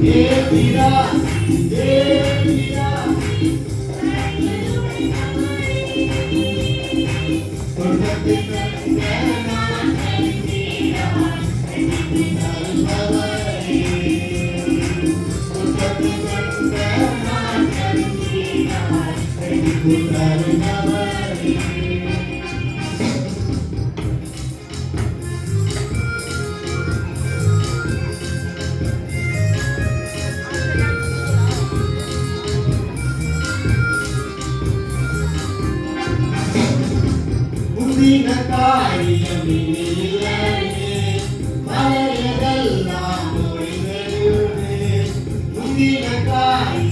Te dirás, te dirás. Minha casa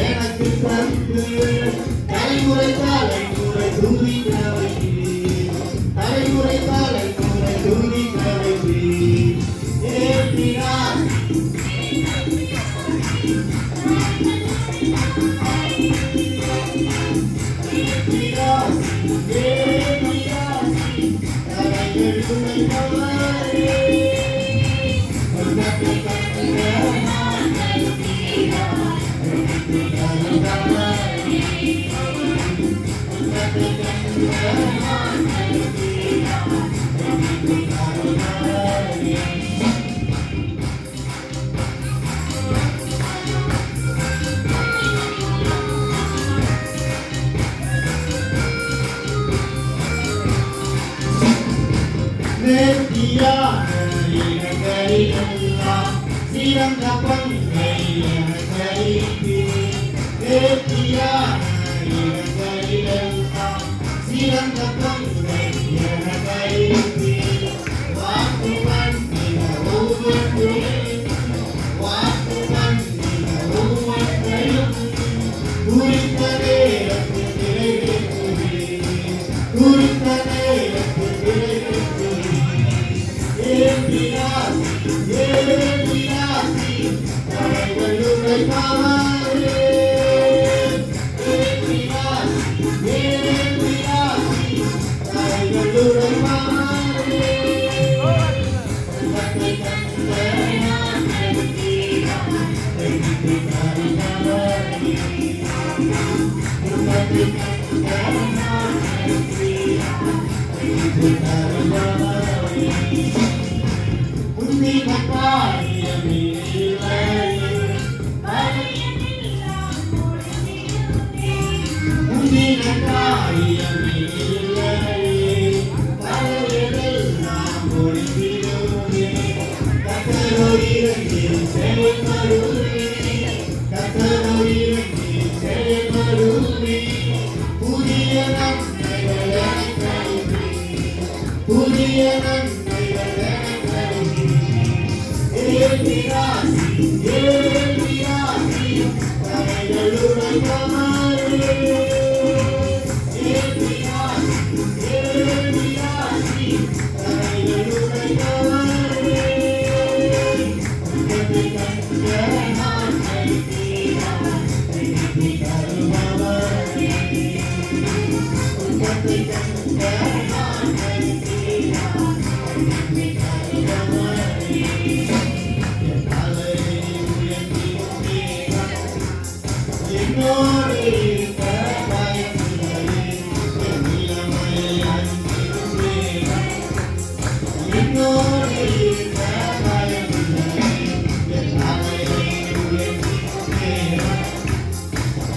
எனக்கு தந்து தலைமுறை தலைமுறை துதி கலைவி தலைமுறை தலைமுறை துதி கலைவி ஏற்றினார் ஏற்றினார் ஏற்றினார் Yeah. சிறந்த பங்கை சிறந்த பங்கை Thank you. Yeah.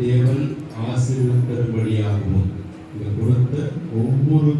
தேவன் ஆசீர்வதிப்பதுபடியாகவும் இந்த கொடுத்த ஒவ்வொரு